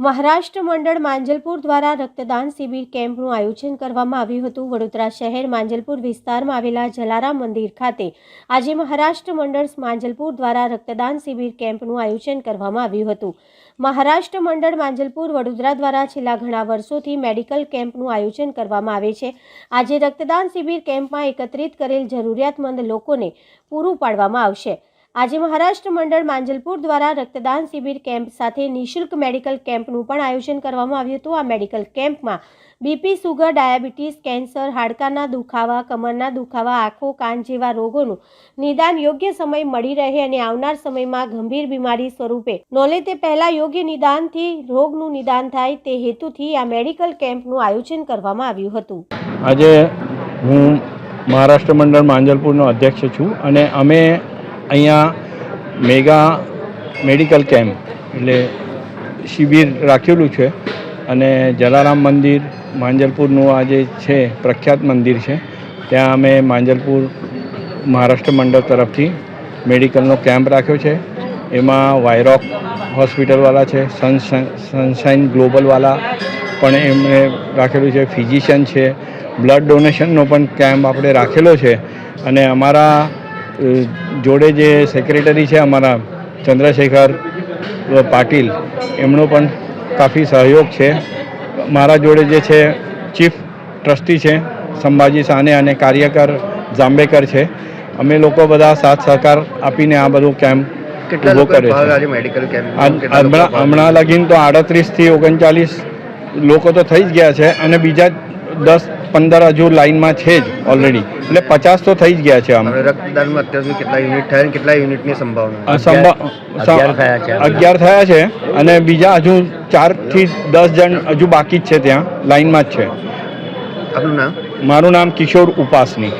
મહારાષ્ટ્ર મંડળ માંજલપુર દ્વારા રક્તદાન શિબિર કેમ્પનું આયોજન કરવામાં આવ્યું હતું. વડોદરા શહેર માંજલપુર વિસ્તારમાં આવેલા જલારામ મંદિર ખાતે આજે મહારાષ્ટ્ર મંડળ માંજલપુર દ્વારા રક્તદાન શિબિર કેમ્પનું આયોજન કરવામાં આવ્યું હતું. મહારાષ્ટ્ર મંડળ માંજલપુર વડોદરા દ્વારા છેલ્લા ઘણા વર્ષોથી મેડિકલ કેમ્પનું આયોજન કરવામાં આવે છે. આજે રક્તદાન શિબિર કેમ્પમાં એકત્રિત કરેલ જરૂરિયાતમંદ લોકોને પૂરું પાડવામાં આવશે. આજે મહારાષ્ટ્ર મંડળ માંજલપુર દ્વારા રક્તદાન શિબિર કેમ્પ સાથે નિઃશુલ્ક મેડિકલ કેમ્પનું પણ આયોજન કરવામાં આવ્યું હતું. આ મેડિકલ કેમ્પમાં બીપી, સુગર, ડાયાબિટીસ, કેન્સર, હાડકાના દુખાવા, કમરના દુખાવા, આંખો, કાન જેવા રોગોનું નિદાન યોગ્ય સમય મળી રહે અને આવનાર સમયમાં ગંભીર બીમારી સ્વરૂપે. નોલે તે પહેલાં યોગ્ય નિદાનથી રોગનું નિદાન થાય તે હેતુથી આ મેડિકલ કેમ્પનું આયોજન કરવામાં આવ્યું હતું. આજે હું મહારાષ્ટ્ર મંડળ માંજલપુરનો અધ્યક્ષ છું અને અમે અહીંયા મેગા મેડિકલ કેમ્પ એટલે શિબિર રાખેલું છે અને જલારામ મંદિર, માંજલપુરનું આ જે છે, પ્રખ્યાત મંદિર છે, ત્યાં અમે માંજલપુર મહારાષ્ટ્ર મંડળ તરફથી મેડિકલનો કેમ્પ રાખ્યો છે. એમાં વાયરોક હોસ્પિટલવાળા છે સનશાઇન ગ્લોબલવાળા પણ એમણે રાખેલું છે, ફિઝિશિયન છે. બ્લડ ડોનેશનનો પણ કેમ્પ આપણે રાખેલો છે અને અમારા જોડે જે સેક્રેટરી છે અમારા ચંદ્રશેખર પાટીલ એમનો પણ કાફી સહયોગ છે. મારા જોડે જે છે ચીફ ટ્રસ્ટી છે સંભાજી સાને અને કાર્યકર જાંબેકર છે. અમે લોકો બધા સાથ સહકાર આપીને આ બધું કેમ્પ ઊભો લોકો કરે ભાગ છે. આજે મેડિકલ કેમ્પ આ- હમણાં હમણાં લગીને તો આડત્રીસથી ઓગણચાલીસ લોકો તો થઈ જ ગયા છે અને બીજા દસ પંદર હજુ લાઇનમાં છે જ ઓલરેડી એટલે પચાસ તો થઈ જ ગયા છે આમ. રક્તદાનમાં અત્યાર સુધી કેટલા યુનિટ થયા અને કેટલા યુનિટની સંભાવના? અગિયાર થયા છે. અગિયાર થયા છે અને બીજા હજુ ચારથી દસ જણ હજુ બાકી જ છે ત્યાં લાઇનમાં જ છે. આપનું નામ? મારું નામ કિશોર ઉપાસની.